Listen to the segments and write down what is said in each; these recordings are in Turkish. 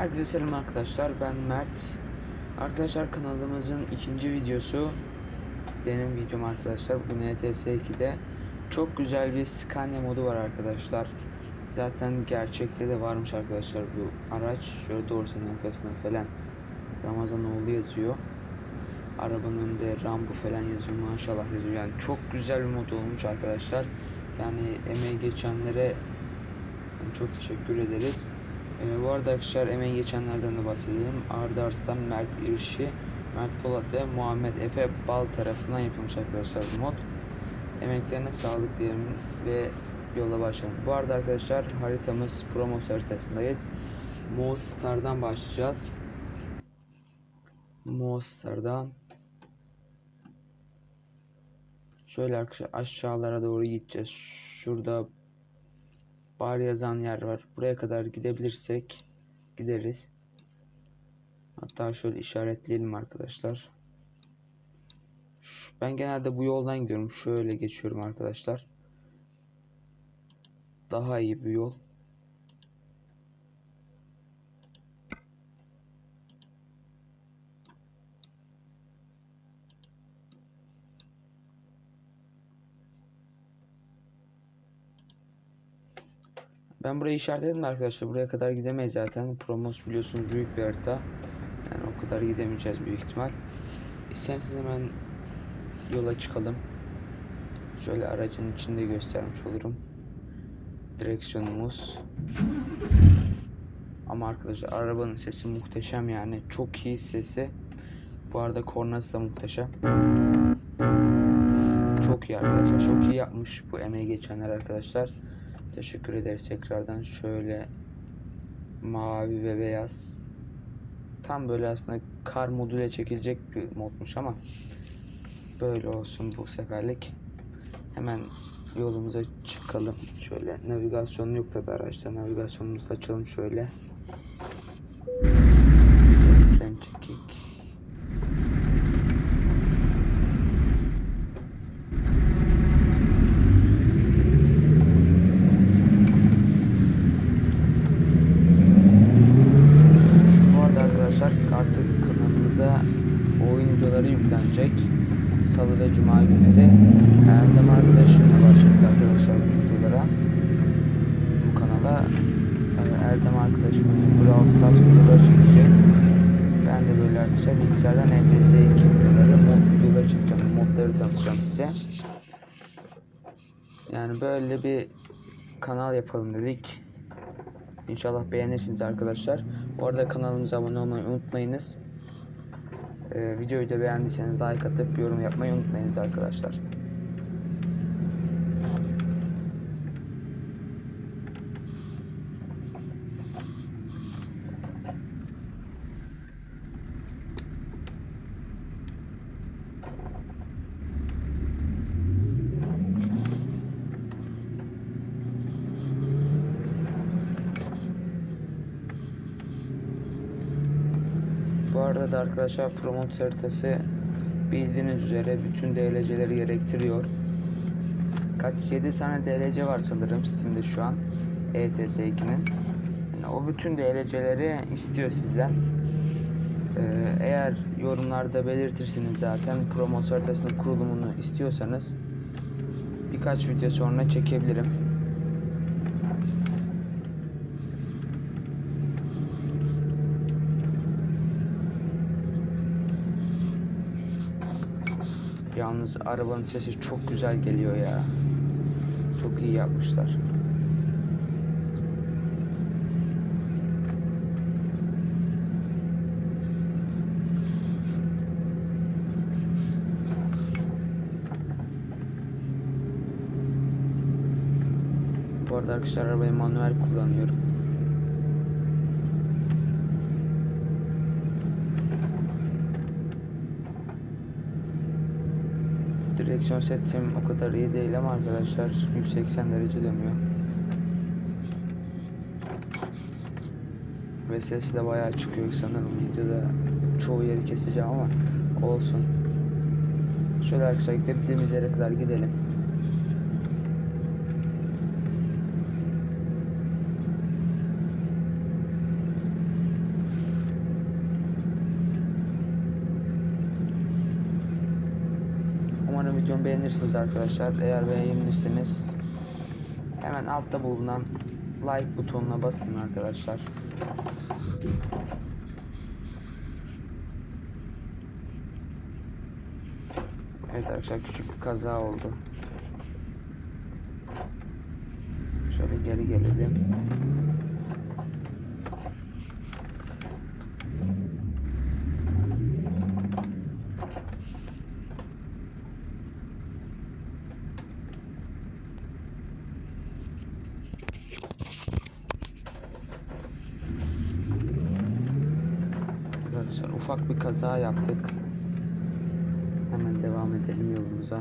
Herkese selam arkadaşlar ben Mert. Arkadaşlar kanalımızın ikinci videosu. Benim videom arkadaşlar bu NTS 2'de Çok güzel bir Scania modu var arkadaşlar. Zaten gerçekte de varmış arkadaşlar bu araç. Şöyle dorsenin arkasında falan Ramazanoğlu yazıyor. Arabanın önünde Rambo falan yazıyor maşallah yazıyor. Yani çok güzel bir mod olmuş arkadaşlar. Yani emeği geçenlere yani çok teşekkür ederiz ee, bu arada arkadaşlar emeği geçenlerden de bahsedelim. Arda Arslan, Mert İrşi, Mert Polat ve Muhammed Efe Bal tarafından yapılmış arkadaşlar mod. Emeklerine sağlık diyelim ve yola başlayalım. Bu arada arkadaşlar haritamız Promos haritasındayız. Mostar'dan başlayacağız. Mostar'dan Şöyle arkadaşlar aşağılara doğru gideceğiz. Şurada bar yazan yer var. Buraya kadar gidebilirsek gideriz. Hatta şöyle işaretleyelim arkadaşlar. Ben genelde bu yoldan gidiyorum. Şöyle geçiyorum arkadaşlar. Daha iyi bir yol. Ben burayı işaretledim arkadaşlar. Buraya kadar gidemeyiz zaten. Promos biliyorsunuz büyük bir harita. Yani o kadar gidemeyeceğiz büyük ihtimal. İsterseniz hemen yola çıkalım. Şöyle aracın içinde göstermiş olurum. Direksiyonumuz. Ama arkadaşlar arabanın sesi muhteşem yani. Çok iyi sesi. Bu arada kornası da muhteşem. Çok iyi arkadaşlar. Çok iyi yapmış bu emeği geçenler arkadaşlar. Teşekkür ederiz tekrardan. Şöyle mavi ve beyaz. Tam böyle aslında kar moduyla çekilecek bir modmuş ama böyle olsun bu seferlik. Hemen yolumuza çıkalım. Şöyle navigasyon yok tabi araçta. Navigasyonumuzu açalım şöyle. Fren çekik. Bu arada arkadaşlar artık kanalımıza oyun videoları yüklenecek. Salı ve Cuma günleri Erdem arkadaşımla başladık arkadaşlar bu videolara. Bu kanala e, Erdem arkadaşımız Brawl Stars videoları çekecek. Ben de böyle arkadaşlar bilgisayardan NTS 2 videoları, mod videoları çekeceğim. Modları tanıtacağım size. Yani böyle bir kanal yapalım dedik. İnşallah beğenirsiniz arkadaşlar. Bu arada kanalımıza abone olmayı unutmayınız. Ee, videoyu da beğendiyseniz like atıp yorum yapmayı unutmayınız arkadaşlar. Bu arada arkadaşlar promot haritası bildiğiniz üzere bütün DLC'leri gerektiriyor. Kaç 7 tane DLC var sanırım Steam'de şu an ETS 2'nin. Yani o bütün DLC'leri istiyor sizden. Ee, eğer yorumlarda belirtirsiniz zaten promot haritasının kurulumunu istiyorsanız birkaç video sonra çekebilirim. Yalnız arabanın sesi çok güzel geliyor ya. Çok iyi yapmışlar. Bu arada arkadaşlar arabayı manuel kullanıyorum. Direksiyon setim o kadar iyi değil ama arkadaşlar 180 derece dönüyor. Ve ses de bayağı çıkıyor sanırım videoda çoğu yeri keseceğim ama olsun. Şöyle arkadaşlar gidebildiğimiz yere kadar gidelim. Beğenirsiniz arkadaşlar. Eğer beğenirseniz hemen altta bulunan like butonuna basın arkadaşlar. Evet arkadaşlar küçük bir kaza oldu. Şöyle geri gelelim. Arkadaşlar kaza yaptık. Hemen devam edelim yolumuza.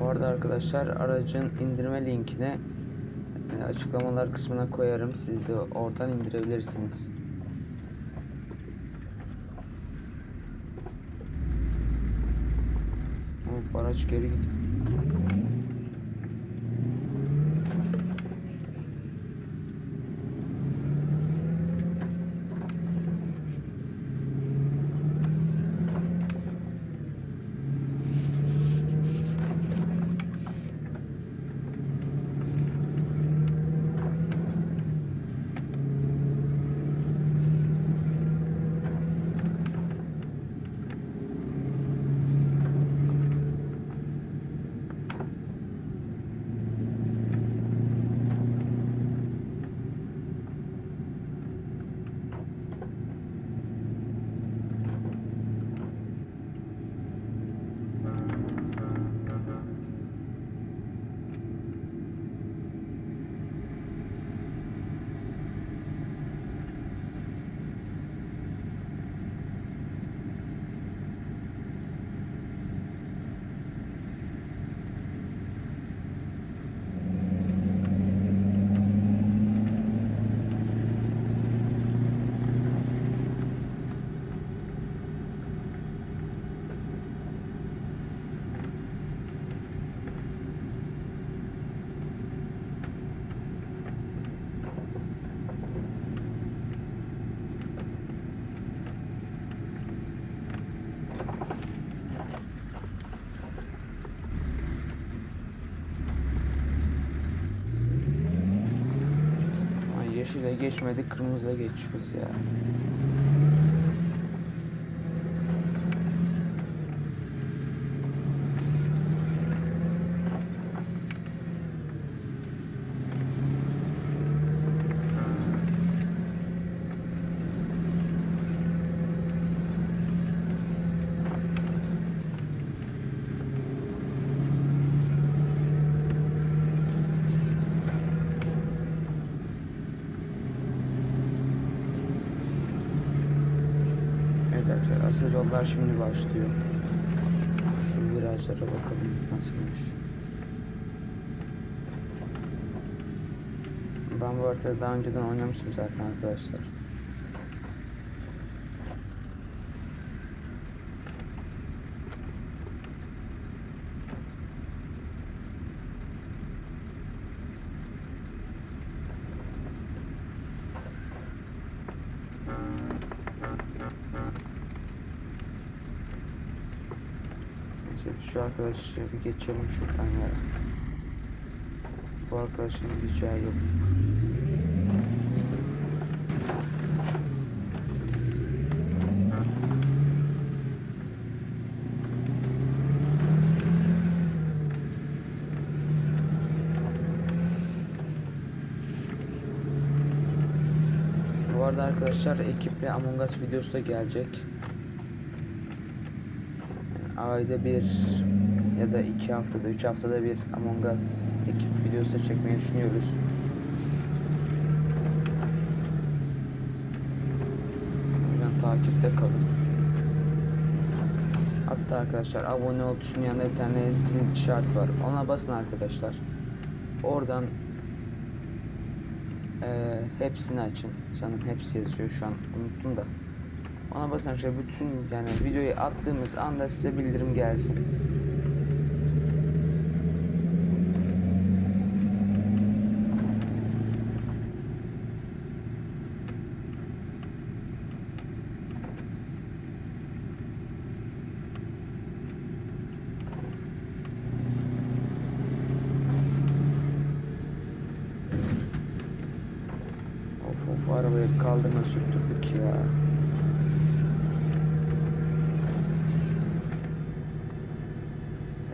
Bu arada arkadaşlar aracın indirme linkini e, açıklamalar kısmına koyarım. Siz de oradan indirebilirsiniz. Ama bu araç geri gidiyor. Yeşile geçmedik kırmızıya geçiyoruz ya. Evet arkadaşlar yollar şimdi başlıyor. Şu virajlara bakalım nasılmış. Ben bu haritayı daha önceden oynamıştım zaten arkadaşlar. Neyse şu arkadaşı bir geçelim şuradan ya. Bu arkadaşın gideceği yok. Bu arada arkadaşlar ekiple Among Us videosu da gelecek. Ayda bir ya da iki haftada, üç haftada bir Among Us ekip videosu çekmeyi düşünüyoruz. O yüzden takipte kalın. Hatta arkadaşlar abone ol tuşunun yanında bir tane zil işareti var. Ona basın arkadaşlar. Oradan eee, hepsini açın. Sanırım hepsi yazıyor şu an unuttum da. Ona basın arkadaşlar bütün yani videoyu attığımız anda size bildirim gelsin. Of of arabayı kaldırma sürttürdük ya.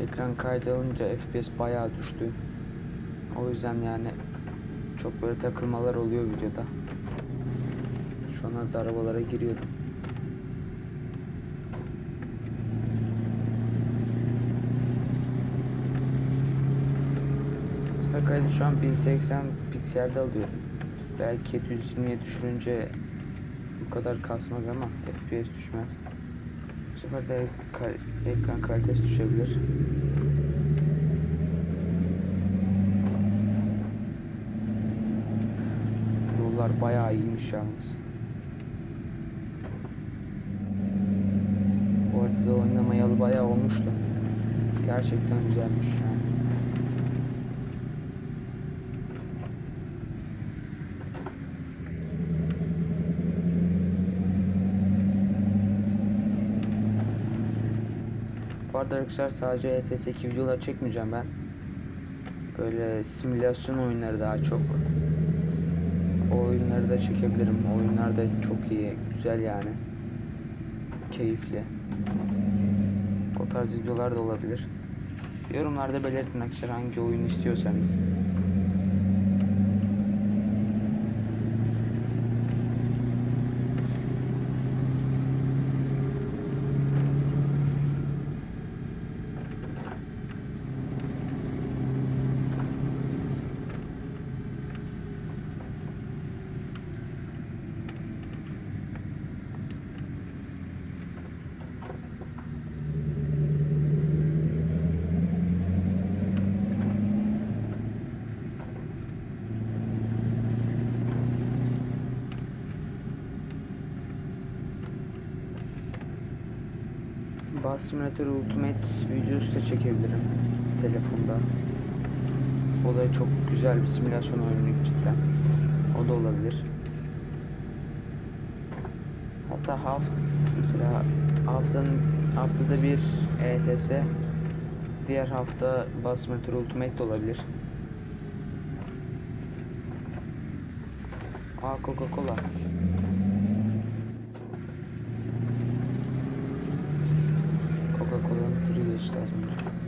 Ekran kaydı FPS bayağı düştü. O yüzden yani çok böyle takılmalar oluyor videoda. Şu an az arabalara giriyordum. Aslında kaydı şu an 1080 pikselde alıyor. Belki 720'ye düşürünce bu kadar kasmaz ama FPS düşmez. Bu sefer de kal- ekran kalitesi düşebilir. Yollar bayağı iyiymiş yalnız. Bu arada oynamayalı bayağı olmuştu. Gerçekten güzelmiş yani. Bu arkadaşlar sadece ETS 2 videolar çekmeyeceğim ben. Böyle simülasyon oyunları daha çok. O oyunları da çekebilirim. O oyunlar da çok iyi, güzel yani. Keyifli. O tarz videolar da olabilir. Yorumlarda belirtin arkadaşlar hangi oyun istiyorsanız. Bus Simulator Ultimate videosu da çekebilirim telefonda. O da çok güzel bir simülasyon oyunu cidden. O da olabilir. Hatta haft mesela haftanın haftada bir ETS diğer hafta Simulator Ultimate de olabilir. Aa Coca-Cola. Штатами.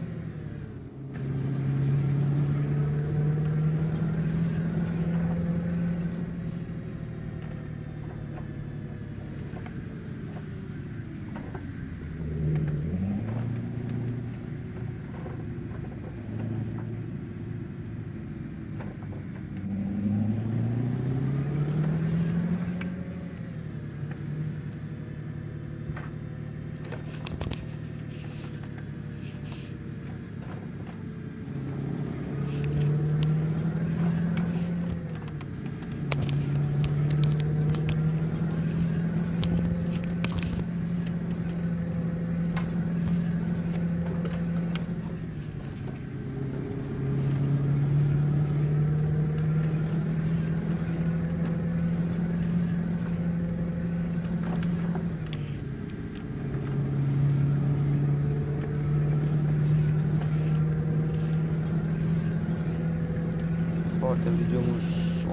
Arada videomuz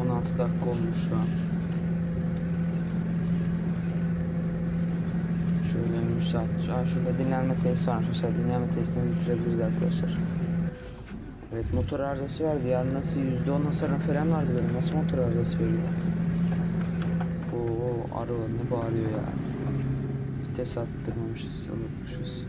16 dakika olmuş şu an. Şöyle müsait. Aa, şurada dinlenme tesisi var. Mesela dinlenme tesisini bitirebiliriz arkadaşlar. Evet motor arızası verdi ya nasıl %10 hasarım falan vardı benim nasıl motor arızası veriyor Oo araba ne bağırıyor ya Vites attırmamışız unutmuşuz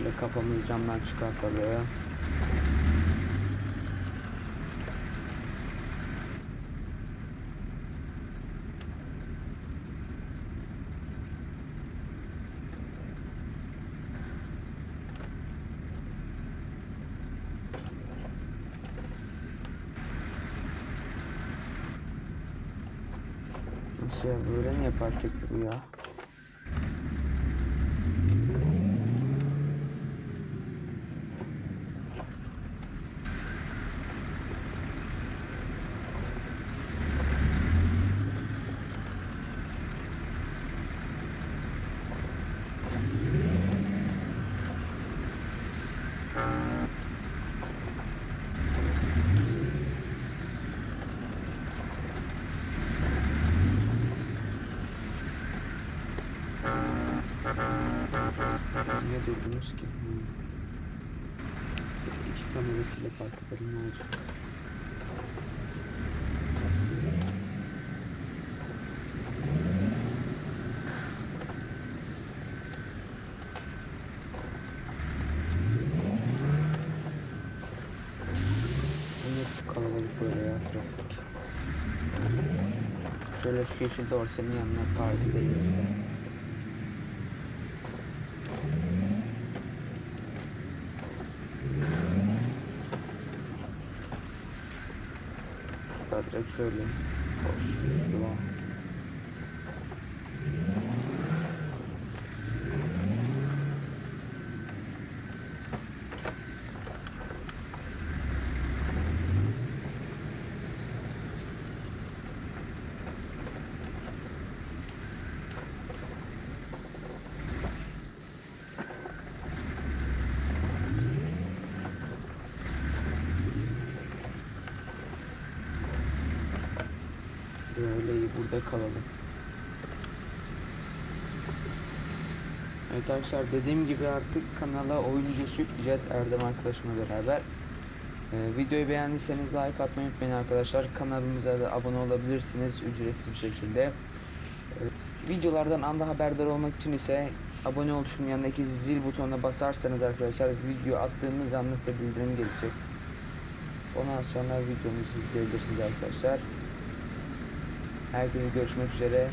Şöyle kafamızı camdan çıkartalım. Nasıl ya böyle niye park etti bu ya? Niye durdunuz ki? Hmm. Şöyle iki kamerasıyla park edelim ne olacak? Kalabalık böyle. Şöyle şu yeşil dorsenin yanına park edelim. işte. Hatta direkt şöyle boş yola. Böyle iyi burada kalalım. Evet arkadaşlar dediğim gibi artık kanala oyun videosu yükleyeceğiz Erdem arkadaşımla beraber. Ee, videoyu beğendiyseniz like atmayı unutmayın arkadaşlar. Kanalımıza da abone olabilirsiniz ücretsiz bir şekilde. Ee, videolardan anda haberdar olmak için ise abone ol yanındaki zil butonuna basarsanız arkadaşlar video attığımız anda size bildirim gelecek. Ondan sonra videomuzu izleyebilirsiniz arkadaşlar. Herkese görüşmek üzere.